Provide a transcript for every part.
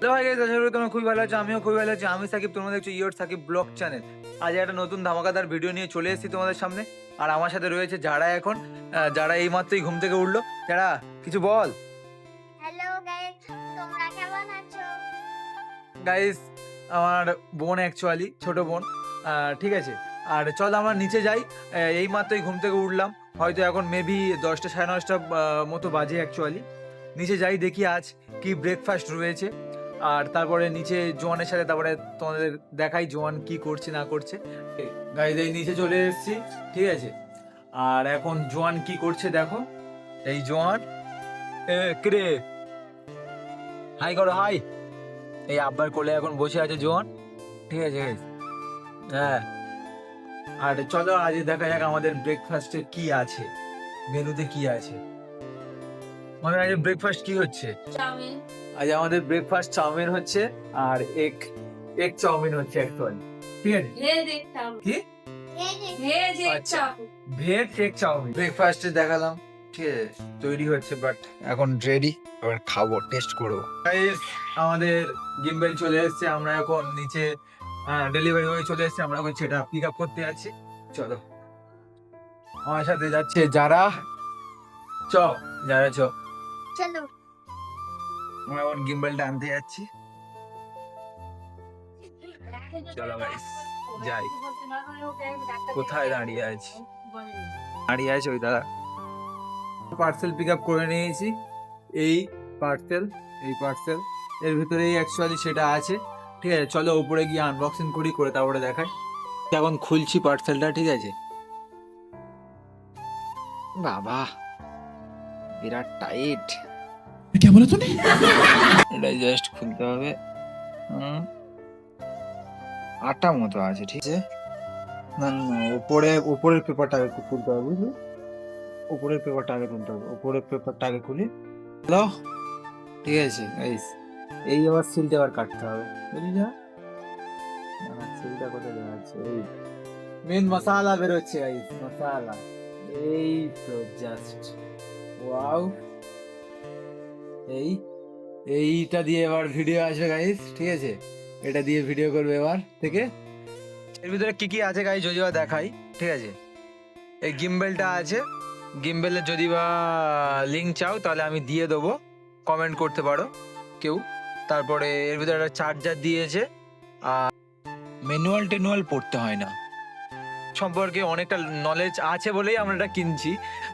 Hello ভাই guys আশা করি তোমরা খুবই ভালো আছো আমিও খুবই ভালো আছি। আমি সাকিব তোমরা দেখছ ইয়োর সাকিব ব্লগ চ্যানেল আজ একটা নতুন ধামাকাদার ভিডিও নিয়ে চলে এসেছি তোমাদের সামনে। আর আমার সাথে রয়েছে যারা এখন যারা এই মাত্রই ঘুম থেকে উঠল। যারা কিছু বল। হ্যালো গাইস তোমরা কেমন আছো? গাইস আমার বোন অ্যাকচুয়ালি ছোট বোন। ঠিক আছে। আর চল আমরা নিচে যাই। এই মাত্রই ঘুম থেকে উঠলাম। হয়তো এখন মেবি দশটা সাড়ে নশটা মতো বাজে অ্যাকচুয়ালি নিচে যাই দেখি আজ কি ব্রেকফাস্ট রয়েছে। আর তারপরে নিচে জোয়ানের সাথে তারপরে তোমাদের দেখাই জোয়ান কি করছে, না করছে। এই নিচে চলে এসেছি, ঠিক আছে? আর এখন জোয়ান কি করছে দেখো। এই জোয়ান কিরে হাই করো হাই এই আব্বার কোলে এখন বসে আছে জোয়ান, ঠিক আছে হ্যাঁ। আর চলো, আজ দেখা যাক আমাদের ব্রেকফাস্টে কি আছে, মেনুতে কি আছে। মানে আজ ব্রেকফাস্ট কি হচ্ছে? চাউমিন। আজ আমাদের ব্রেকফাস্ট চাউমিন হচ্ছে আর এগ এগ চাউমিন হচ্ছে ঠিক আছে? কি? আচ্ছা। Veg egg chow mein. ব্রেকফাস্টে দেখালাম ঠিক আছে? তৈরি হচ্ছে বাট এখন রেডি এবার খাব টেস্ট করব। আমাদের গিম্বেল চলে এসেছে আমরা এখন নিচে ডেলিভারি হয়ে চলে এসেছে আমরা এখন সেটা পিক আপ করতে যাচ্ছি। চলো। আমার সাথে যাচ্ছে যারা। চ যারা চ। চলো। আমরা এখন গিম্বেলটা আনতে যাচ্ছি। চলো guys, যাই। কোথায় দাঁড়িয়ে আছি? দাঁড়িয়ে আছে ওই দাদা। পার্সেল পিক আপ করে নিয়েছি। এই পার্সেল এই পার্সেল এর ভিতরেই অ্যাকচুয়ালি সেটা আছে। ঠিক আছে চলো উপরে গিয়ে আনবক্সিং করি করে তারপরে দেখাই। এখন খুলছি পার্সেলটা ঠিক আছে? বাবা বিরাট টাইট क्या बोला तूने এটা জাস্ট খুলতে হবে হুম আটা মতো আছে ঠিক আছে না না উপরে উপরের পেপারটা আগে খুলতে হবে বুঝলি উপরের পেপারটা আগে খুলতে হবে উপরের পেপারটা আগে খুলি হ্যালো ঠিক আছে গাইস এই আবার সিলটা আবার কাটতে হবে বুঝলি না সিলটা কোথায় দেওয়া আছে এই মেন মশালা বেরোচ্ছে গাইস মশালা এই তো জাস্ট ওয়াও এই, এইটা দিয়ে এবার ভিডিও আসবে গাইস ঠিক আছে? এটা দিয়ে ভিডিও করবে এবার, থেকে? এর ভিতরে কি কি আছে গাইস যদি বা দেখাই, ঠিক আছে? এই গিম্বেলটা আছে। গিম্বেলের যদি বা লিঙ্ক চাও, তাহলে আমি দিয়ে দেবো। কমেন্ট করতে পারো কেউ। তারপরে এর ভিতরে একটা চার্জার দিয়েছে। আর ম্যানুয়াল টেনুয়াল পড়তে হয় না। সম্পর্কে অনেকটা নলেজ আছে বলেই আমরা এটা কিনছি।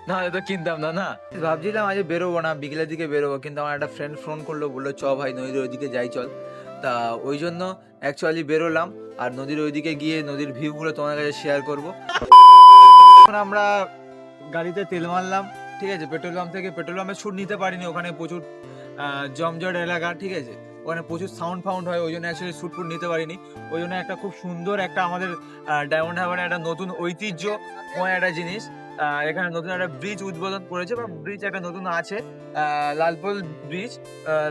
নাহলে তো কিনতাম না না? ভাবছিলাম আজ বেরোবো না, বিকেলের দিকে বেরোবো, কিন্তু আমার একটা ফ্রেন্ড ফোন করল, বলল, চ ভাই, নদীর ওইদিকে যাই, চল। তা ওই জন্য অ্যাকচুয়ালি বেরোলাম, আর নদীর ওইদিকে গিয়ে নদীর ভিউগুলো তোমার কাছে শেয়ার করব। এখন আমরা গাড়িতে তেল মারলাম, ঠিক আছে? পেট্রোল পাম্প থেকে পেট্রোল পাম্পে ছুট নিতে পারিনি, ওখানে প্রচুর জমজট এলাকা, ঠিক আছে? ওখানে প্রচুর সাউন্ড ফাউন্ড হয়, ওই জন্য অ্যাকচুয়ালি শ্যুট ফুট নিতে পারিনি। ওই জন্য একটা খুব সুন্দর একটা আমাদের ডায়মন্ড হারবারে একটা নতুন ঐতিহ্যময় একটা জিনিস। এখানে নতুন একটা ব্রিজ উদ্বোধন করেছে বা ব্রিজ একটা নতুন আছে লালপোল ব্রিজ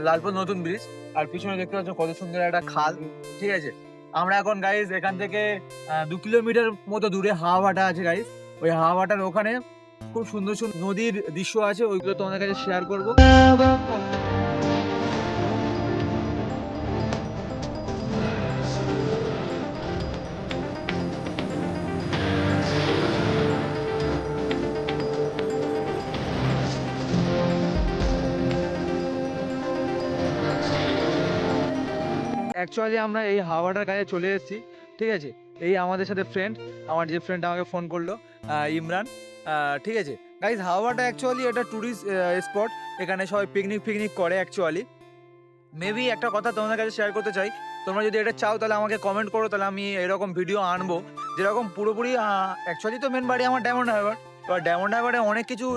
লালপোল নতুন ব্রিজ আর পিছনে দেখতে পাচ্ছ কত সুন্দর একটা খাল, ঠিক আছে? আমরা এখন গাইজ এখান থেকে দু কিলোমিটার মতো দূরে হাওয়াটা আছে গাইজ ওই হাওয়াটার ওখানে খুব সুন্দর সুন্দর নদীর দৃশ্য আছে, ওইগুলো তোমাদের কাছে শেয়ার করব। অ্যাকচুয়ালি আমরা এই হাওয়াটার কাছে চলে এসেছি, ঠিক আছে? এই আমাদের সাথে ফ্রেন্ড আমার যে ফ্রেন্ড আমাকে ফোন করল ইমরান ঠিক আছে? গাইজ হাওয়াটা অ্যাকচুয়ালি এটা ট্যুরিস্ট স্পট এখানে সবাই পিকনিক ফিকনিক করে অ্যাকচুয়ালি মেবি একটা কথা তোমাদের কাছে শেয়ার করতে চাই, তোমরা যদি এটা চাও তাহলে আমাকে কমেন্ট করো, তাহলে আমি এরকম ভিডিও আনব। যেরকম পুরোপুরি অ্যাকচুয়ালি তো মেন বাড়ি আমার ডায়মন্ড হারবার এবার ডায়মন্ড অনেক কিছু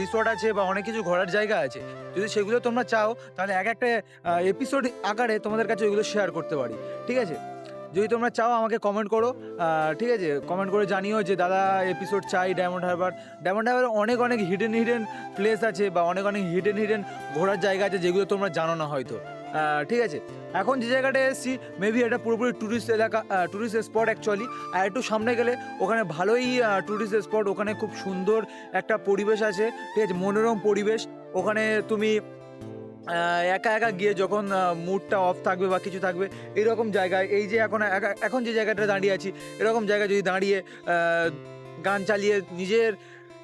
রিসোর্ট আছে বা অনেক কিছু ঘোরার জায়গা আছে, যদি সেগুলো তোমরা চাও, তাহলে এক একটা এপিসোড আকারে তোমাদের কাছে ওইগুলো শেয়ার করতে পারি, ঠিক আছে? যদি তোমরা চাও, আমাকে কমেন্ট করো ঠিক আছে? কমেন্ট করে জানিও যে, দাদা এপিসোড চাই ডায়মন্ড হারবার ডায়মন্ড হারবারে অনেক অনেক হিডেন হিডেন প্লেস আছে বা অনেক অনেক হিডেন হিডেন ঘোরার জায়গা আছে যেগুলো তোমরা জানো না হয়তো। ঠিক আছে। এখন যে জায়গাটা এসেছি মেবি এটা পুরোপুরি ট্যুরিস্ট এলাকা ট্যুরিস্ট স্পট অ্যাকচুয়ালি আর একটু সামনে গেলে ওখানে ভালোই ট্যুরিস্ট স্পট ওখানে খুব সুন্দর একটা পরিবেশ আছে, ঠিক আছে, মনোরম পরিবেশ। ওখানে তুমি একা একা গিয়ে যখন মুডটা অফ থাকবে বা কিছু থাকবে, এরকম জায়গায়, এই যে এখন এখন যে জায়গাটা দাঁড়িয়ে আছি, এরকম জায়গায় যদি দাঁড়িয়ে গান চালিয়ে নিজের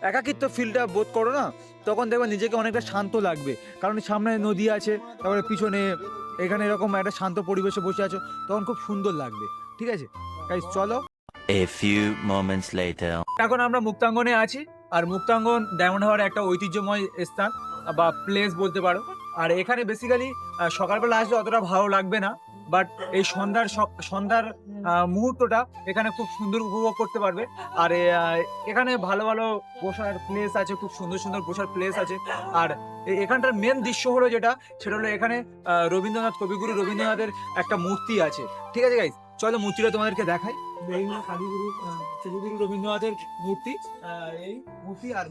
একাকিত্ব ফিলটা বোধ করো না? তখন দেখবে নিজেকে অনেকটা শান্ত লাগবে। কারণ সামনে নদী আছে তারপরে পিছনে এখানে এরকম একটা শান্ত পরিবেশে বসে আছো তখন খুব সুন্দর লাগবে। ঠিক আছে? তাই চলো। A few moments later. এখন আমরা মুক্তাঙ্গনে আছি আর মুক্তাঙ্গন ডায়মন্ড হাওয়ার একটা ঐতিহ্যময় স্থান বা প্লেস বলতে পারো। আর এখানে বেসিক্যালি সকালবেলা আসলে অতটা ভালো লাগবে না। বাট এই সন্ধ্যার সন্ধ্যার মুহূর্তটা এখানে খুব সুন্দর উপভোগ করতে পারবে। আর এখানে ভালো ভালো বসার প্লেস আছে, খুব সুন্দর সুন্দর বসার প্লেস আছে। আর এখানটার মেন দৃশ্য হলো যেটা, সেটা হলো এখানে রবীন্দ্রনাথ, কবিগুরু রবীন্দ্রনাথের একটা মূর্তি আছে। ঠিক আছে গাইজ চলো মূর্তিটা তোমাদেরকে দেখাই। এই কবিগুরু রবীন্দ্রনাথের মূর্তি। এই মূর্তি আর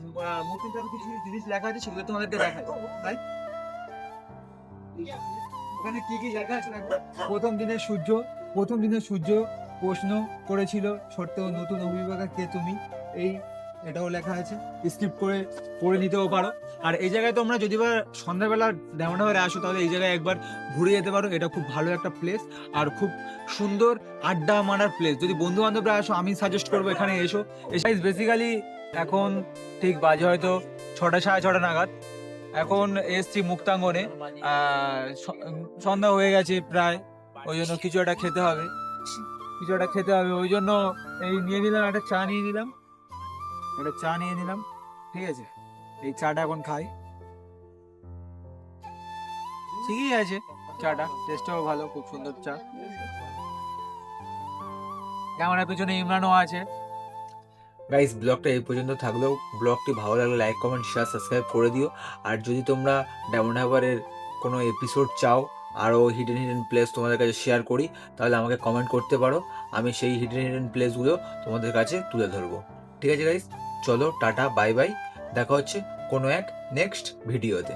মূর্তিটার কিছু জিনিস লেখা আছে, সেগুলো তোমাদেরকে দেখাই। তাই ওখানে কি কি লেখা আছে প্রথম দিনের সূর্য, প্রথম দিনের সূর্য প্রশ্ন করেছিল ছোট্ট নতুন অভিভাবক কে তুমি? এই এটাও লেখা আছে। স্কিপ করে, পড়ে নিতেও পারো। আর এই জায়গায় তোমরা যদি বা সন্ধ্যাবেলা ডেমোনাবারে আসো, তাহলে এই জায়গায় একবার ঘুরে যেতে পারো। এটা খুব ভালো একটা প্লেস আর খুব সুন্দর আড্ডা মারার প্লেস যদি বন্ধু বান্ধবরা আসো, আমি সাজেস্ট করব এখানে এসো। এসাইজ বেসিক্যালি এখন ঠিক বাজে হয়তো ছটা, সাড়ে ছটা নাগাদ। এখন এসছি মুক্তাঙ্গনে। সন্ধ্যা হয়ে গেছে প্রায়, ওই জন্য কিছু একটা খেতে হবে। কিছু একটা খেতে হবে, ওই জন্য এই নিয়ে নিলাম, একটা চা নিয়ে নিলাম। একটা চা নিয়ে নিলাম, ঠিক আছে? এই চাটা এখন খাই। ঠিকই আছে, চাটা। টেস্টটাও ভালো, খুব সুন্দর চা। ক্যামেরার পিছনে ইমরানও আছে। গাইস ব্লগটা এই পর্যন্ত থাকলেও ব্লগটি ভালো লাগলে লাইক কমেন্ট শেয়ার সাবস্ক্রাইব করে দিও। আর যদি তোমরা ডায়মন্ড হারবারের কোনো এপিসোড চাও, আরও হিডেন হিডেন প্লেস তোমাদের কাছে শেয়ার করি, তাহলে আমাকে কমেন্ট করতে পারো। আমি সেই হিডেন হিডেন প্লেসগুলো তোমাদের কাছে তুলে ধরবো। ঠিক আছে গাইস চলো, টাটা বাই বাই দেখা হচ্ছে কোনো এক নেক্সট ভিডিওতে